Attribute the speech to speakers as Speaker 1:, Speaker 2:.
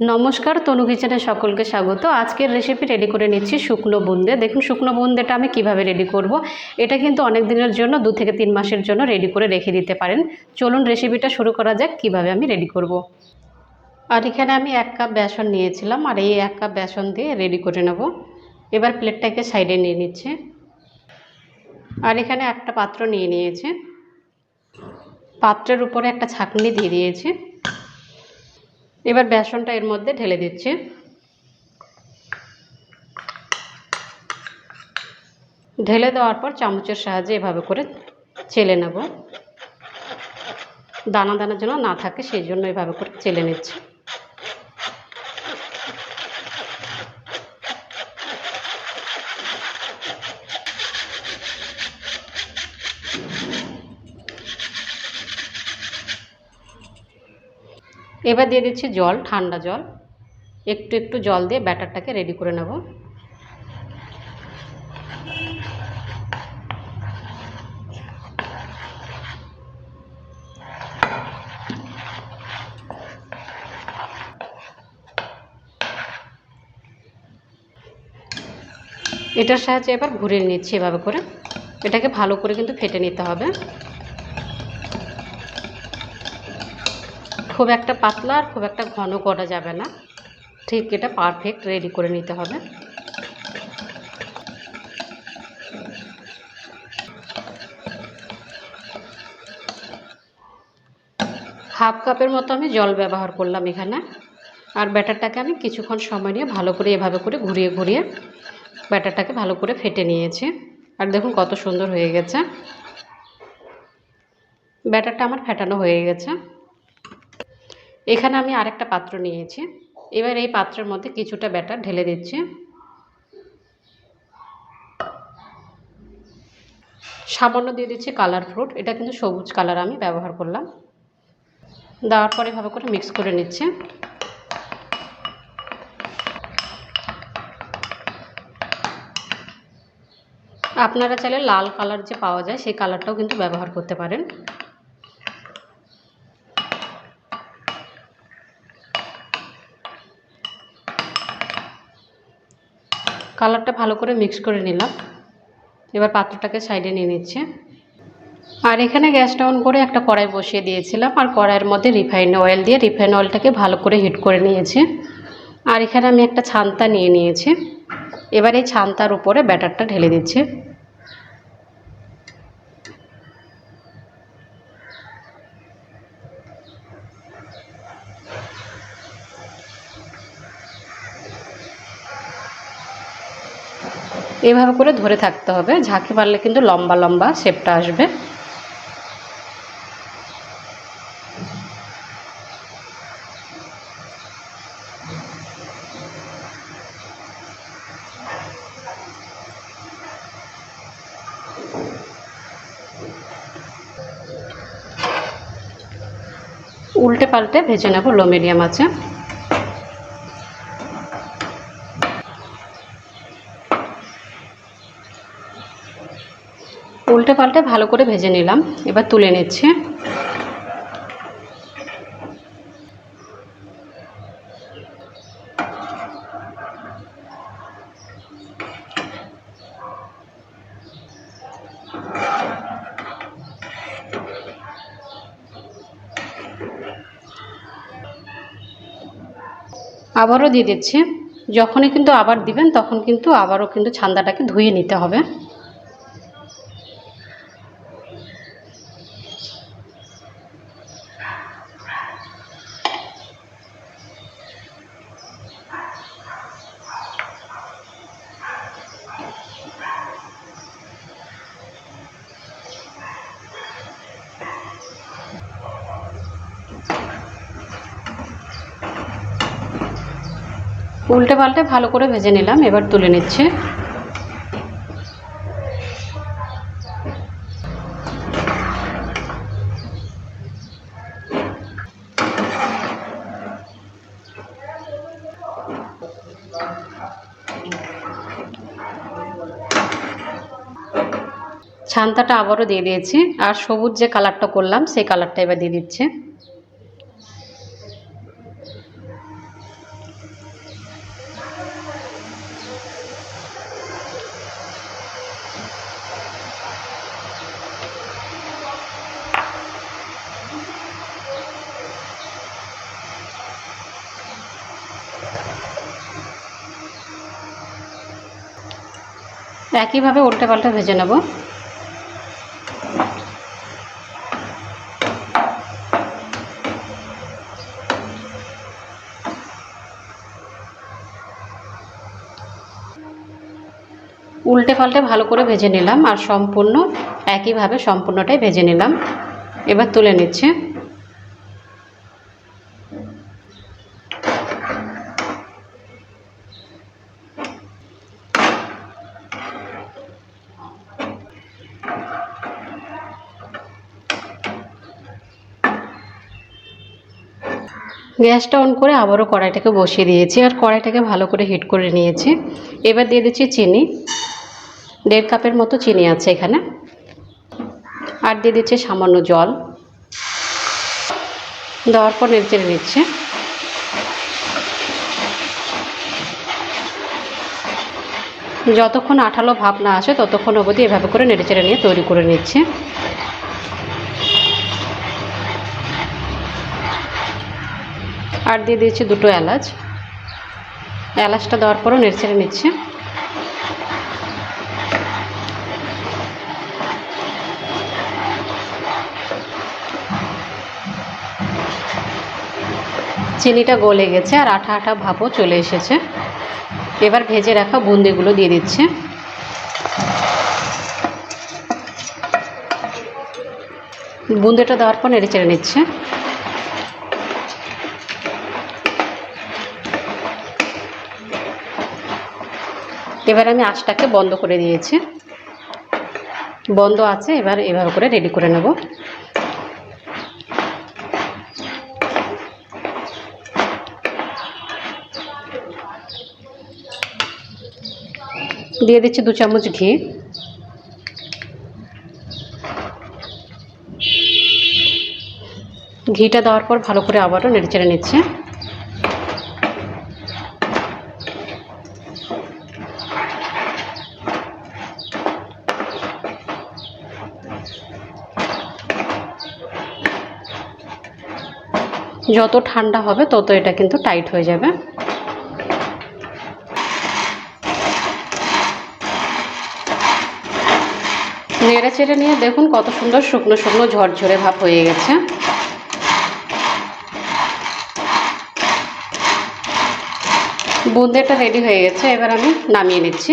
Speaker 1: নমস্কার, তনু কিচেনে সকলকে স্বাগত। আজকের রেসিপি রেডি করে নিচ্ছি শুকনো বুন্দে। দেখুন, শুকনো বুন্দেটা আমি কীভাবে রেডি করব। এটা কিন্তু অনেক দিনের জন্য, দু থেকে তিন মাসের জন্য রেডি করে রেখে দিতে পারেন। চলুন রেসিপিটা শুরু করা যাক, কীভাবে আমি রেডি করব। আর এখানে আমি এক কাপ বেসন নিয়েছিলাম, আর এই এক কাপ বেসন দিয়ে রেডি করে নেব। এবার প্লেটটাকে সাইডে নিয়ে নিচ্ছে। আর এখানে একটা পাত্র নিয়ে নিয়েছে। পাত্রের উপরে একটা ছাঁকনি দিয়ে দিয়েছে। এবার বেসনটা এর মধ্যে ঢেলে দিচ্ছি। ঢেলে দেওয়ার পর চামচের সাহায্যে এভাবে করে চেলে নেব। দানা দানা যেন না থাকে, সেই জন্য এভাবে করে চেলে নিচ্ছি। এবার দিয়ে দিচ্ছি জল, ঠান্ডা জল। একটু একটু জল দিয়ে ব্যাটারটাকে রেডি করে নেব। এটার সাহায্যে এবার ঘুরে নিচ্ছি এভাবে করে। এটাকে ভালো করে কিন্তু ফেটে নিতে হবে। খুব একটা পাতলা আর খুব একটা ঘন করা যাবে না। ঠিক এটা পারফেক্ট রেডি করে নিতে হবে। হাফ কাপের মতো আমি জল ব্যবহার করলাম এখানে। আর ব্যাটারটাকে আমি কিছুক্ষণ সময় নিয়ে ভালো করে এভাবে করে ঘুরিয়ে ঘুরিয়ে ব্যাটারটাকে ভালো করে ফেটে নিয়েছি। আর দেখুন কত সুন্দর হয়ে গেছে। ব্যাটারটা আমার ফেটানো হয়ে গেছে। এখানে আমি আরেকটা পাত্র নিয়েছি। এবার এই পাত্রের মধ্যে কিছুটা ব্যাটার ঢেলে দিচ্ছি। সামান্য দিয়ে দিচ্ছি কালার ফ্রুট এটা কিন্তু সবুজ কালার আমি ব্যবহার করলাম। দেওয়ার পরে ভাবে করে মিক্স করে নিচ্ছে। আপনারা চাইলে লাল কালার যে পাওয়া যায়, সেই কালারটাও কিন্তু ব্যবহার করতে পারেন। কালারটা ভালো করে মিক্স করে নিলাম। এবার পাত্রটাকে সাইডে নিয়ে নিচ্ছে। আর এখানে গ্যাসটা অন করে একটা কড়াই বসিয়ে দিয়েছিলাম। আর কড়াইয়ের মধ্যে রিফাইন্ড অয়েল দিয়ে রিফাইন্ড অয়েলটাকে ভালো করে হিট করে নিয়েছি। আর এখানে আমি একটা ছান্তা নিয়ে নিয়েছি। এবার এই ছান্তার উপরে ব্যাটারটা ঢেলে দিচ্ছি। এভাবে করে ধরে থাকতে হবে। ঝাঁকি মারলে কিন্তু লম্বা লম্বা শেপটা আসবে। উল্টে পাল্টে ভেজে নেব লো মিডিয়াম আছে উল্টে পাল্টে ভালো করে ভেজে নিলাম। এবার তুলে নিচ্ছি। আবারও দিয়ে দিচ্ছি। যখনই কিন্তু আবার দিবেন, তখন কিন্তু আবারও কিন্তু ছান্দাটাকে ধুয়ে নিতে হবে। উল্টে পাল্টে ভালো করে ভেজে নিলাম, এবার তুলে নিচ্ছে। ছান্তাটা আবারও দিয়ে দিয়েছি, আর সবুজ যে কালারটা করলাম, সেই কালারটা এবার দিয়ে দিচ্ছে। একইভাবে উল্টে পাল্টে ভেজে নেব। উল্টে পাল্টে ভালো করে ভেজে নিলাম আর সম্পূর্ণ একইভাবে সম্পূর্ণটাই ভেজে নিলাম। এবার তুলে নিচ্ছে। গ্যাসটা অন করে আবারও কড়াইটাকে বসিয়ে দিয়েছি আর কড়াইটাকে ভালো করে হিট করে নিয়েছি। এবার দিয়ে দিচ্ছি চিনি। দেড় কাপের মতো চিনি আছে এখানে। আর দিয়ে দিচ্ছি সামান্য জল। দেওয়ার পর নেড়ে নিচ্ছে। যতক্ষণ আঠালো ভাব না আসে ততক্ষণ অবধি এভাবে করে নেড়ে চেড়ে নিয়ে তৈরি করে নিচ্ছে। আর দিয়ে দিয়েছি দুটো এলাচ। এলাচটা দেওয়ার পরও নেড়ে নিচ্ছে। চিনিটা গলে গেছে আর আঠা আঠা ভাবও চলে এসেছে। এবার ভেজে রাখা বুন্দিগুলো দিয়ে দিচ্ছে। বুন্দিটা দেওয়ার পর নেড়ে চেড়ে নিচ্ছে। এবার আমি আঁচটাকে বন্ধ করে দিয়েছি। বন্ধ আছে, এবার এভাবে করে রেডি করে নেব। দিয়ে দিচ্ছি দু চামচ ঘি। ঘিটা দেওয়ার পর ভালো করে আবারও নেড়ে চেড়ে নিচ্ছে। যত ঠান্ডা হবে তত এটা কিন্তু টাইট হয়ে যাবে। নেড়ে চেড়ে নিয়ে দেখুন কত সুন্দর শুকনো শুকনো ঝরঝরে ভাব হয়ে গেছে। বুন্দেটা রেডি হয়ে গেছে, এবার আমি নামিয়ে নিচ্ছি।